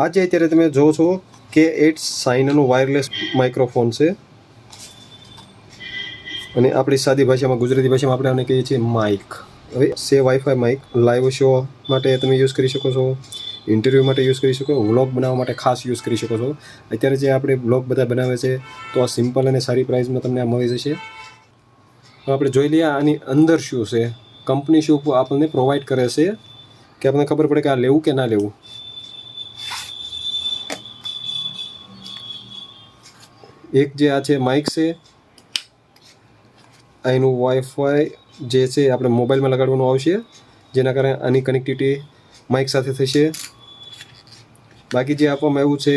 આજે અત્યારે તમે જો છો કે એટ સાઇનનું વાયરલેસ માઇક્રોફોન છે. અને આપણી સાદી ભાષામાં, ગુજરાતી ભાષામાં આપણે આને કહીએ છીએ માઇક હવે સે વાઈફાઈ માઇક લાઈવ શો માટે તમે યુઝ કરી શકો છો. ઇન્ટરવ્યૂ માટે યુઝ કરી શકો વ્લોગ બનાવવા માટે ખાસ યુઝ કરી શકો છો. અત્યારે જે આપણે બ્લોગ બધા બનાવે છે, તો આ સિમ્પલ અને સારી પ્રાઇસમાં તમને આ મળી જશે. આપણે જોઈ લઈએ આની અંદર શું છે. કંપની શું આપણને પ્રોવાઈડ કરે છે. કે આપણને ખબર પડે કે આ લેવું કે ના લેવું. એક જે આ છે માઇક છે એનું વાઈફાઈ જે છે આપણે મોબાઈલમાં લગાડવાનું આવશે, જેના કારણે આની કનેક્ટિવિટી માઇક સાથે થશે. બાકી જે આપવામાં આવ્યું છે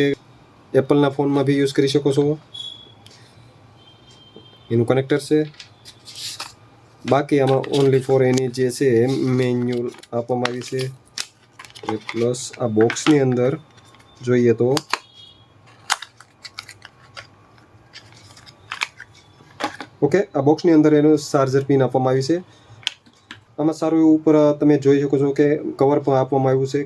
એપલના ફોનમાં બી યુઝ કરી શકો છો. એનું કનેક્ટર છે. બાકી આમાં ઓનલી ફોર એની જે છે મેન્યુઅલ આપવામાં આવી છે. પ્લસ આ બોક્સની અંદર જોઈએ તો ઓકે, આ બોક્સની અંદર એનું ચાર્જર પિન આપવામાં આવી છે. આમાં સારું એવું ઉપર તમે જોઈ શકો છો કે કવર પણ આપવામાં આવ્યું છે.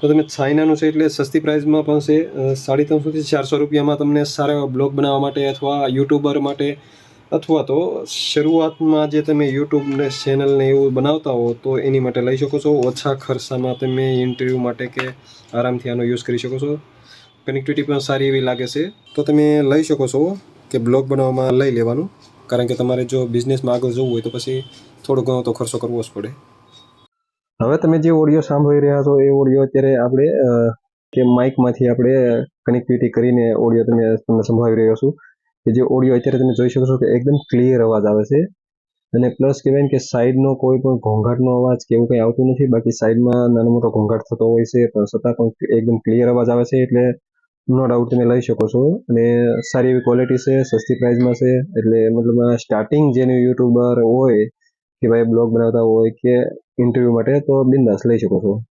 તો તમે ચાઇનાનું છે એટલે સસ્તી પ્રાઇસમાં પણ છે. સાડી ત્રણસોથી ચારસો રૂપિયામાં તમને સારા બ્લોગ બનાવવા માટે અથવા યુટ્યુબર માટે અથવા તો શરૂઆતમાં જે તમે યુટ્યુબને ચેનલને એવું બનાવતા હો તો એની માટે લઈ શકો છો. ઓછા ખર્ચામાં તમે ઇન્ટરવ્યૂ માટે કે આરામથી આનો યુઝ કરી શકો છો. કનેક્ટિવિટી પણ સારી એવી લાગે છે. તો તમે લઈ શકો છો. કે બ્લોગ બનાવવામાં લઈ લેવાનું. કારણ કે તમારે જો બિઝનેસમાં આગળ જવું હોય તો પછી થોડો ઘણો તો ખર્ચો કરવો જ પડે. હવે તમે જે ઓડિયો સાંભળી રહ્યા છો, એ ઓડિયો અત્યારે આપણે કે માઇકમાંથી આપણે કનેક્ટિવિટી કરીને ઓડિયો તમે તમને સંભળાવી રહ્યો છું. કે જે ઓડિયો અત્યારે તમે જોઈ શકો છો કે એકદમ ક્લિયર અવાજ આવે છે. અને પ્લસ કહેવાય કે સાઈડનો કોઈ પણ ઘોંઘાટનો અવાજ કે એવું કંઈ આવતું નથી. બાકી સાઈડમાં નાનો મોટો ઘોંઘાટ થતો હોય છે, પણ છતાં પણ એકદમ ક્લિયર અવાજ આવે છે. એટલે નો ડાઉટ તમે લઈ શકો છો. અને સારી એવી ક્વોલિટી છે, સસ્તી પ્રાઇસમાં છે. એટલે મતલબ સ્ટાર્ટિંગ જેને યુટ્યુબર હોય કે ભાઈ બ્લોગ બનાવતા હોય કે ઇન્ટરવ્યૂ માટે તો બિંદાસ લઈ શકો છો.